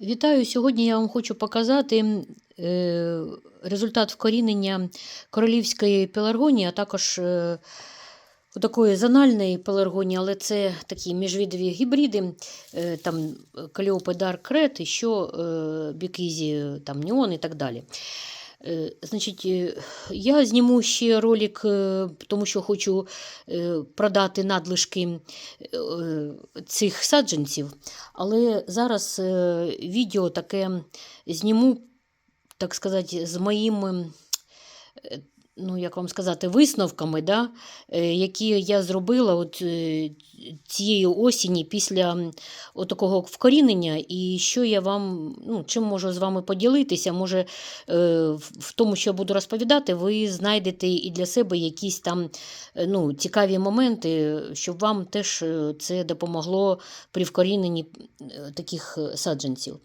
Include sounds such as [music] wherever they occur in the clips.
Вітаю! Сьогодні я вам хочу показати е, результат вкорінення королівської пеларгонії, а також е, такої зональної пеларгонії, але це такі міжвідові гібриди, е, там Каліопи і що Бікізі, там Ніон і так далі. Е, Значить, е, я зніму ще ролик, е, тому що хочу продати надлишки цих саджанців, але зараз відео таке зніму, так сказати, з моїм, ну, як вам сказати, висновками, да, які я зробила. От цієї осені після такого вкорінення, і що я вам, ну, чим можу з вами поділитися, може, е, в в тому, що я буду розповідати, ви знайдете і для себе якісь там е, ну, цікаві моменти, щоб вам теж е, це допомогло при вкоріненні таких саджанців.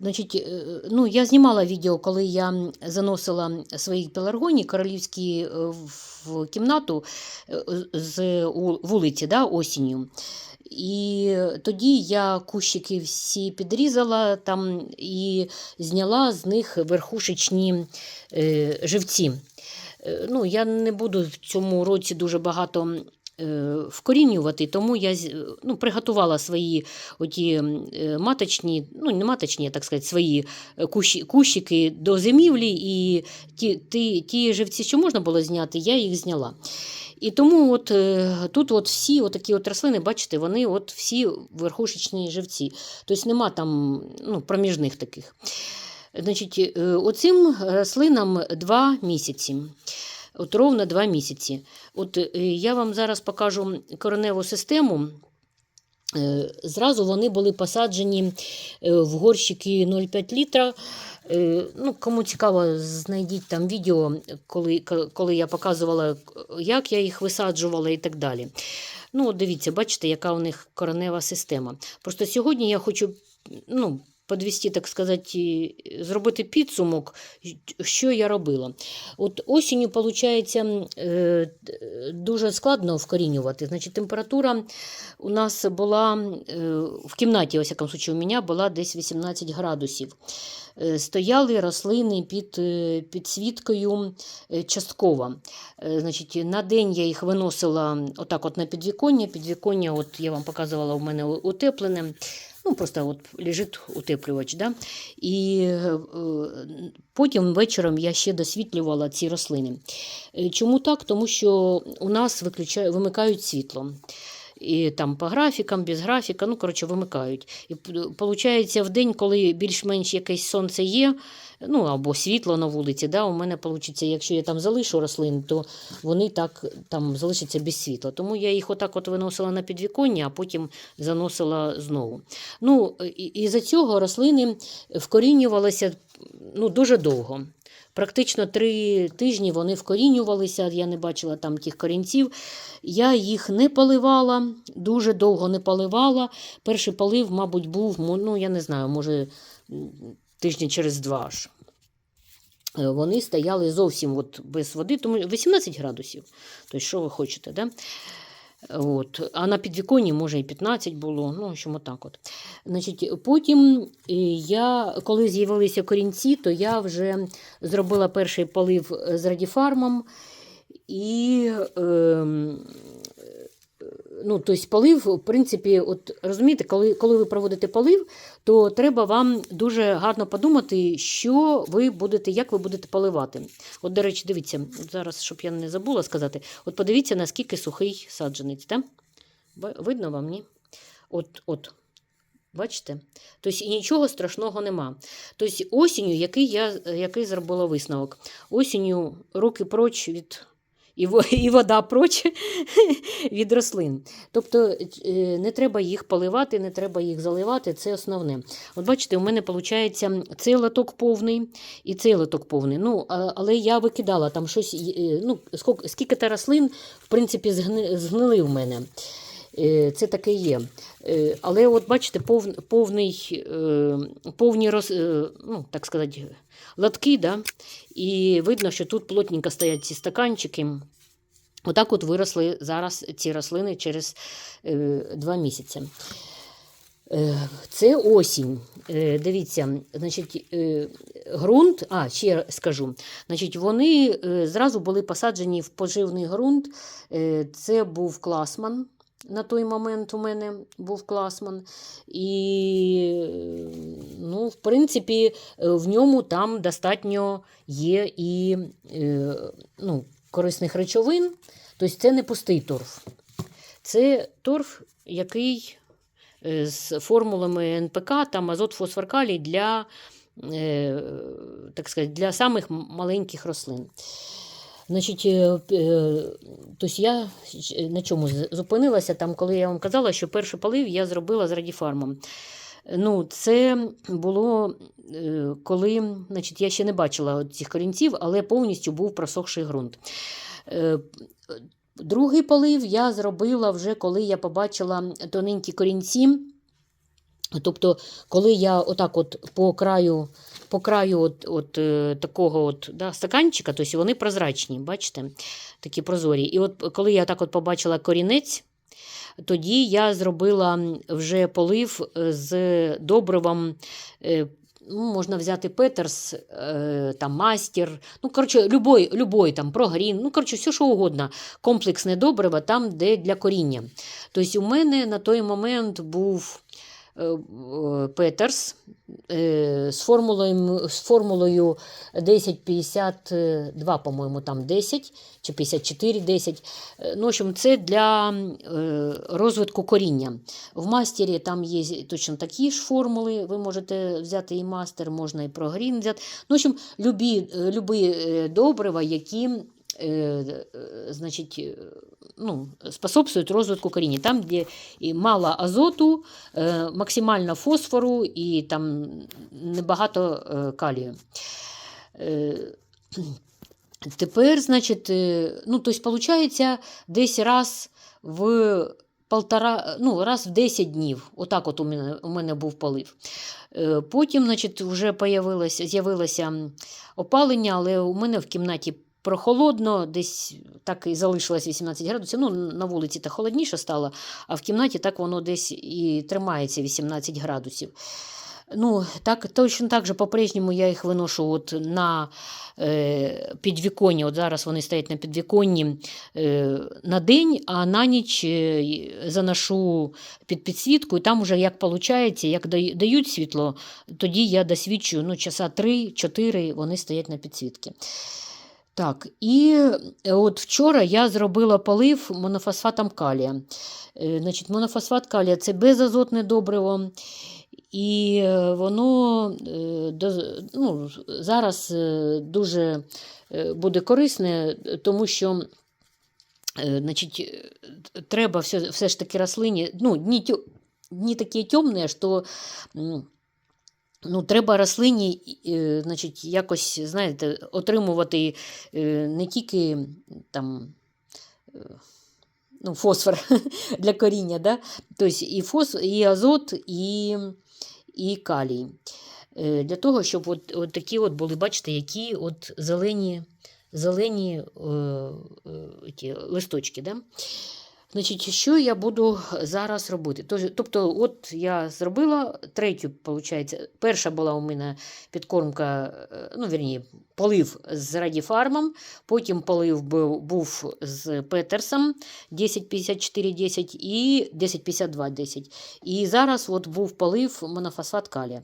Значить, ну, я знімала відео, коли я заносила свої пеларгоні королівські е, в кімнату е, з вулиці да, осінню. І тоді я кущики всі підрізала там і зняла з них верхушечні е, живці. Е, Ну, я не буду в цьому році дуже багато вкорінювати, тому я ну, приготувала свої оті е, маточні, ну не маточні, так сказати, свої е, кущі, кущики до зимівлі, і ті, ті, ті живці, що можна було зняти, я їх зняла. І тому от, е, тут от всі от такі от рослини, бачите, вони от всі верхушечні живці. Тобто нема там ну, проміжних таких. Значить, е, оцим рослинам два місяці. От ровно два місяці. От е, я вам зараз покажу кореневу систему. Е, Зразу вони були посаджені е, в горщики 0,5 літра. Ну, кому цікаво, знайдіть там відео, коли, коли я показувала, як я їх висаджувала і так далі. Ну, дивіться, бачите, яка у них коренева система. Просто сьогодні я хочу ну, подвести, так сказати, зробити підсумок, що я робила. От осінню, виходить, дуже складно вкорінювати. Значить, температура у нас була е, в кімнаті, ось якому случаю, у мене була десь 18 градусів. Е, Стояли рослини під е, підсвіткою е, частково. Значить, на день я їх виносила отак от на підвіконня. Підвіконня, от я вам показувала, у мене утеплене. Ну, просто от лежить утеплювач. Да? І е, потім вечором я ще досвітлювала ці рослини. Е, Чому так? Тому що у нас виключає, вимикають світло. І там по графікам, без графіка, ну, коротше, вимикають. І виходить, в день, коли більш-менш якесь сонце є, ну або світло на вулиці, да, у мене вийде, якщо я там залишу рослини, то вони так там залишаться без світла. Тому я їх отак от виносила на підвіконня, а потім заносила знову. Ну, і, і за цього рослини вкорінювалися ну, дуже довго. Практично три тижні вони вкорінювалися, я не бачила там тих корінців. Я їх не поливала, дуже довго не поливала. Перший полив, мабуть, був, ну, я не знаю, може, м, тижня через два аж. Е, Вони стояли зовсім от без води, тому 18 градусів. Тобто, що ви хочете, да? От. А на підвіконні, може, і 15 було, ну, що отак от. Значить, потім е, я, коли з'явилися корінці, то я вже зробила перший полив з радіфармом. І ем, ну, тобто полив, в принципі, от розумієте, коли, коли ви проводите полив, то треба вам дуже гарно подумати, що ви будете, як ви будете поливати. От, до речі, дивіться, зараз, щоб я не забула сказати, от подивіться, наскільки сухий саджанець. Да? Видно вам, ні? От, от. Бачите? Тобто і нічого страшного нема. Тобто осінню, який я який зробила висновок? Осінню руки проч від. І [laughs] і вода проч [laughs] від рослин. Тобто е, не треба їх поливати, не треба їх заливати, це основне. От бачите, у мене виходить цей лоток повний і цей лоток повний. Ну, але я викидала там щось, е, ну, скільки, то рослин, в принципі, згни, згнили в мене. Е, Це таке є. Е, Але от бачите, пов, повний, е, повні роз, ну, так сказати, лотки, да? і видно, що тут плотненько стоять ці стаканчики. Отак от виросли зараз ці рослини через два місяці. Це осінь. Дивіться, значить, ґрунт, а ще скажу, значить, вони зразу були посаджені в поживний ґрунт. Це був класман. На той момент у мене був класман. І, ну, в принципі, е, в ньому там достатньо є і е, ну, корисних речовин. Тобто це не пустий торф. Це торф, який е, з формулами НПК, там азот, фосфор, калій для, так сказати, для самих маленьких рослин. Значить, е, е, тобто я на чому зупинилася, там, коли я вам казала, що перший полив я зробила з радіфармом. Ну, це було е, коли, значить, я ще не бачила цих корінців, але повністю був просохший ґрунт. Е, Другий полив я зробила вже, коли я побачила тоненькі корінці. Тобто, коли я отак от по краю, по краю от, от, е, такого от, да, стаканчика, тобто вони прозрачні, бачите, такі прозорі. І от коли я так от побачила корінець, тоді я зробила вже полив е, з добривом. е, Ну, можна взяти Петерс, там мастер, ну, коротше, любой, любой там прогрін, ну, коротше, все, що угодно. Комплексне добриво там, де для коріння. Тобто, у мене на той момент був Петерс е, з формулою, з формулою 1052, по-моєму, там 10 чи 54, 10. Е, Ну, в общем, це для е, розвитку коріння. В мастері там є точно такі ж формули. Ви можете взяти і мастер, можна і прогрін взяти. Ну, в общем, любі, е, любі е, добрива, які е, е, значить, е, ну, способствують розвитку коріння. Там, де мало азоту, е, максимально фосфору і там небагато е, калію. Е, Тепер, значить, е, ну, тобто, виходить, десь раз в полтора, ну, раз в 10 днів. Отак от у мене, у мене був полив. Е, Потім, значить, вже з'явилося опалення, але у мене в кімнаті прохолодно, десь так і залишилось 18 градусів. Ну, на вулиці та холодніше стало, а в кімнаті так воно десь і тримається 18 градусів. Ну, так, точно так же по-прежньому я їх виношу от на е, підвіконні. От зараз вони стоять на підвіконні е, на день, а на ніч е, заношу під підсвітку, і там уже як виходить, як дають світло, тоді я досвідчую ну, часа 3-4 вони стоять на підсвітці. Так, і е, от вчора я зробила полив монофосфатом калія. Е, Значить, монофосфат калія це безазотне добриво. І е, воно ну, зараз дуже буде корисне, тому що значить, треба все, все ж таки рослині, ну, тьо- дні такі темні, що ну, треба рослині е, значить, якось, знаєте, отримувати е, не тільки там. е, Ну, фосфор [laughs] для коріння, да? тобто і, фос, і азот, і, і калій. Для того, щоб от, от такі от були, бачите, які от зелені, зелені е, е, ті листочки. Да? Значить, що я буду зараз робити? Тобто, от я зробила третю, виходить, перша була у мене підкормка, е, ну, вірні, полив з радіфармом, потім полив був, був з Петерсом 1054-10 і 1052-10. І зараз от був полив монофосфат калія.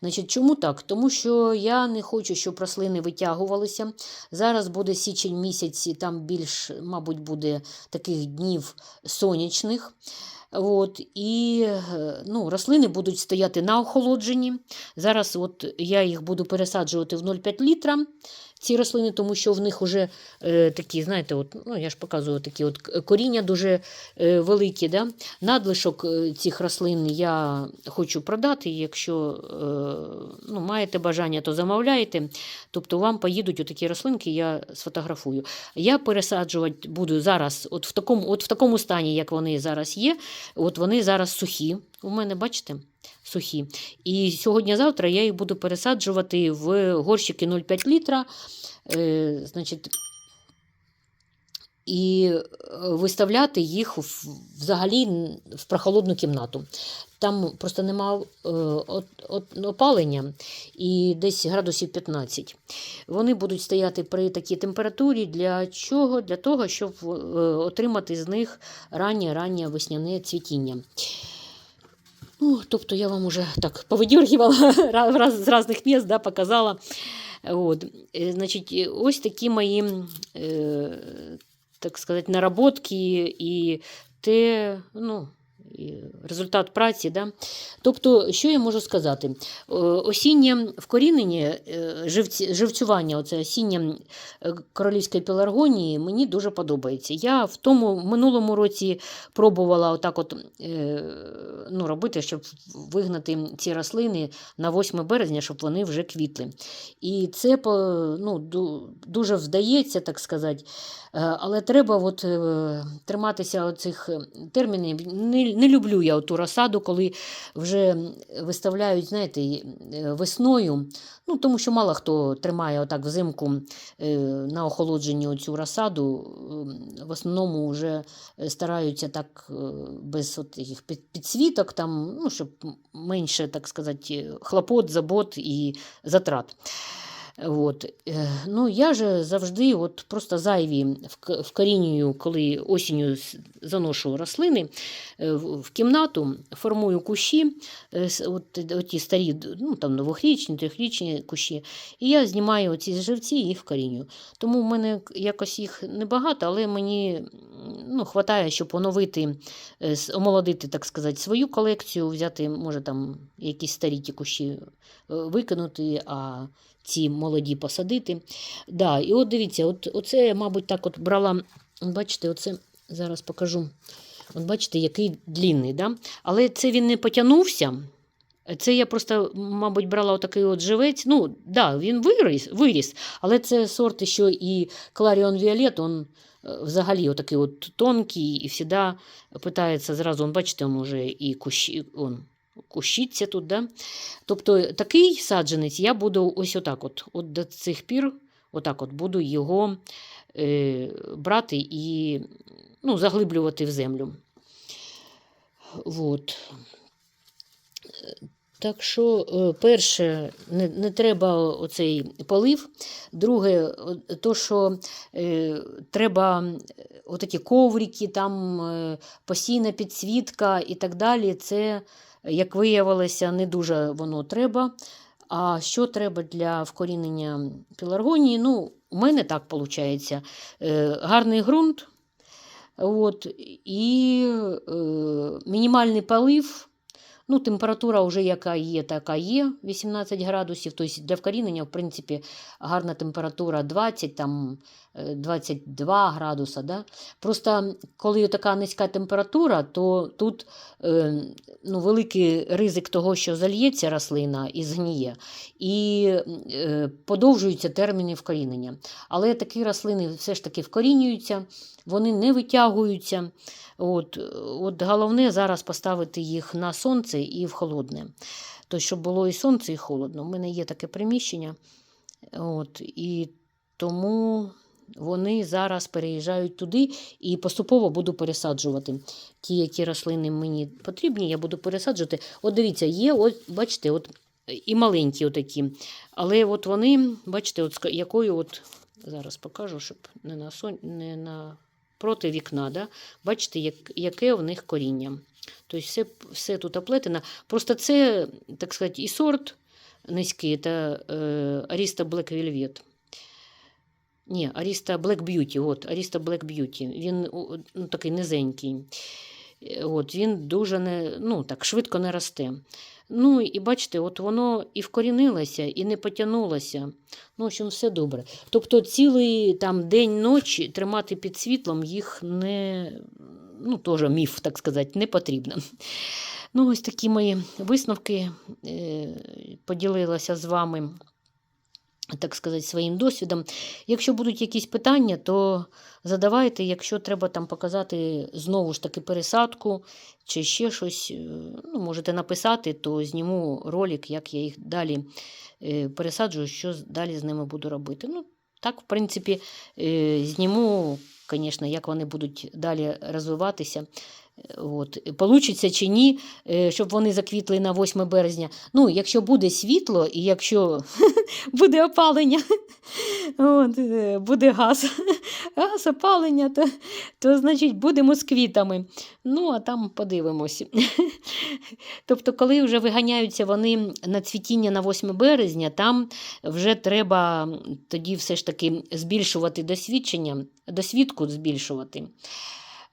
Значить, чому так? Тому що я не хочу, щоб рослини витягувалися. Зараз буде січень місяць, і там більш, мабуть, буде таких днів сонячних. От, і е, ну, рослини будуть стояти на охолодженні. Зараз от я їх буду пересаджувати в 0,5 літра. Ці рослини, тому що в них вже е, такі, знаєте, от, ну, я ж показую такі от коріння дуже е, великі. Да? Надлишок е, цих рослин я хочу продати. Якщо е, ну, маєте бажання, то замовляйте. Тобто вам поїдуть отакі рослинки, я сфотографую. Я пересаджувати буду зараз, от в такому, от в такому стані, як вони зараз є. От вони зараз сухі. У мене, бачите? Сухі. І сьогодні-завтра я їх буду пересаджувати в горщики 0,5 літра. Е, значить, і е, виставляти їх взагалі в прохолодну кімнату. Там просто нема е, опалення і десь градусів 15. Вони будуть стояти при такій температурі. Для чого? Для того, щоб е, отримати з них раннє раннє весняне цвітіння. Ну, тобто я вам уже так повидергивала [laughs] раз, з різних місць, да, показала. От. Е, Значить, ось такі мої, е, так сказати, наработки і те, ну, результат праці. Да? Тобто, що я можу сказати? Е, Осіннє вкорінення, е, живцювання, оце осіннє е, королівської пеларгонії мені дуже подобається. Я в тому в минулому році пробувала отак от, ну, робити, щоб вигнати ці рослини на 8 березня, щоб вони вже квітли. І це ну, дуже вдається, так сказати. Але треба от, триматися оцих термінів. Не, люблю я ту розсаду, коли вже виставляють, знаєте, е, весною. Ну, тому що мало хто тримає отак взимку е, на охолодженні цю розсаду. Е, В основному вже е, стараються так без от таких підсвіток, там, ну, щоб менше, так сказати, хлопот, забот і затрат. От. Е, Ну, я же завжди от просто зайві вк- вкорінюю, коли осінню заношу рослини е, в кімнату, формую кущі, е, от, оті старі, ну, там, двохрічні, трьохрічні кущі, і я знімаю ці живці і їх вкорінюю. Тому в мене якось їх небагато, але мені ну, хватає, щоб оновити, омолодити, так сказати, свою колекцію, взяти, може, там якісь старі ті кущі викинути, а ці молоді посадити. Да, і от дивіться, от, оце я, мабуть, так от брала, бачите, оце зараз покажу. От бачите, який длінний, да? але це він не потягнувся. Це я просто, мабуть, брала отакий от живець. Ну, да, він виріс, виріс, але це сорт що і Кларіон Віолет, він взагалі отакий от тонкий і завжди питається зразу, он, бачите, він уже і кущі, он, кущиться тут. Да? Тобто такий саджанець я буду ось отак от, от до цих пір, отак от буду його е, брати і ну, заглиблювати в землю. Вот. Так що, е, перше, не, не треба оцей полив. Друге, то, що е, треба е, отакі коврики, там е, постійна підсвітка і так далі. Це, як виявилося, не дуже воно треба. А що треба для вкорінення пеларгонії? Ну, у мене так виходить. Е, гарний ґрунт, от, і е, мінімальний полив. Ну, температура вже яка є, така є, 18 градусів. Тобто для вкорінення, в принципі, гарна температура 20, там, е, 22 градуса. Да? Просто коли така низька температура, то тут е, ну, великий ризик того, що зальється рослина і згніє, і е, подовжуються терміни вкорінення. Але такі рослини все ж таки вкорінюються, вони не витягуються. От, от головне зараз поставити їх на сонце і в холодне. Тобто, щоб було і сонце, і холодно. У мене є таке приміщення. От, і тому вони зараз переїжджають туди і поступово буду пересаджувати. Ті, які рослини мені потрібні, я буду пересаджувати. От дивіться, є, от, бачите, от, і маленькі отакі. Але от вони, бачите, от, якою от, зараз покажу, щоб не на, сон, не на проти вікна. Да? Бачите, як, яке в них коріння. Тобто все, все тут оплетено. Просто це, так сказати, і сорт низький, це е, Arista Black Velvet. Ні, Arista Black Beauty. От, Arista Black Beauty. Він ну, такий низенький. Е, От, він дуже не, ну, так, швидко не росте. Ну, і бачите, от воно і вкорінилося, і не потягнулося. Ну, в общем, все добре. Тобто цілий там день-ночі тримати під світлом їх не, ну, теж міф, так сказати, не потрібно. Ну, ось такі мої висновки е, поділилася з вами, так сказати, своїм досвідом. Якщо будуть якісь питання, то задавайте, якщо треба там показати знову ж таки пересадку чи ще щось, е, ну, можете написати, то зніму ролик, як я їх далі е, пересаджую, що далі з ними буду робити. Ну, так, в принципі, е, зніму звісно, як вони будуть далі розвиватися. От. Получиться чи ні, е, щоб вони заквітли на 8 березня. Ну, якщо буде світло і якщо [laughs] буде опалення, [laughs] от, е, буде газ, [laughs] газ опалення, то, то значить будемо з квітами. Ну, а там подивимося. Тобто, коли вже виганяються вони на цвітіння на 8 березня, там вже треба тоді все ж таки збільшувати досвідчення, досвідку збільшувати.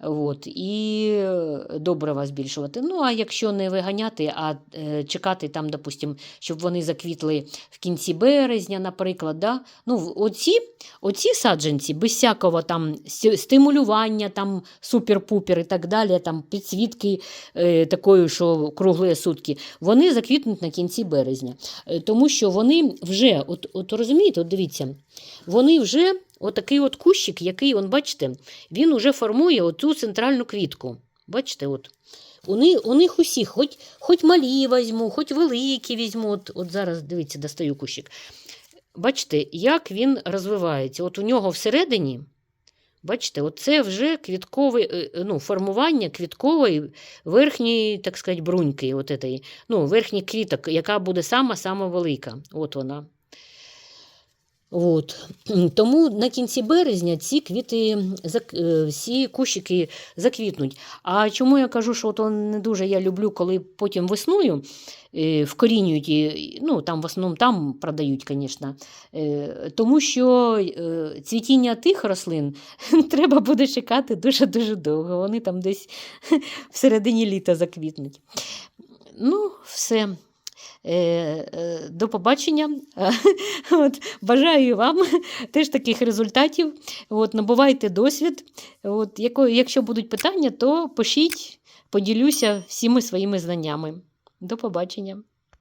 От, і е, добрива збільшувати. Ну, а якщо не виганяти, а е, чекати там, допустим, щоб вони заквітли в кінці березня, наприклад. Да? Ну, оці, оці саджанці, без всякого там стимулювання, там супер-пупер і так далі, там підсвітки е, такої, що круглі сутки, вони заквітнуть на кінці березня. Е, тому що вони вже, от, от розумієте, от дивіться, вони вже отакий от кущик, який, он, бачите, він уже формує оцю центральну квітку. Бачите, от. У них, у них усіх, хоч, хоч малі візьму, хоч великі візьму. От, от зараз, дивіться, достаю кущик. Бачите, як він розвивається. От у нього всередині, бачите, оце вже квіткове, е, ну, формування квіткової верхньої, так сказати, бруньки, от этой, ну, верхніх квіток, яка буде сама-сама велика. От вона. От. Тому на кінці березня ці квіти, е, всі кущики заквітнуть. А чому я кажу, що то не дуже я люблю, коли потім весною е, вкорінюють, ну там в основному там продають, звісно. Е, Тому що цвітіння тих рослин [laughs] треба буде чекати дуже-дуже довго. Вони там десь [laughs] в середині літа заквітнуть. Ну, все. Е, е, До побачення. [laughs] От, бажаю вам теж таких результатів. От, набувайте досвід. От, якщо будуть питання, то пишіть, поділюся всіми своїми знаннями. До побачення.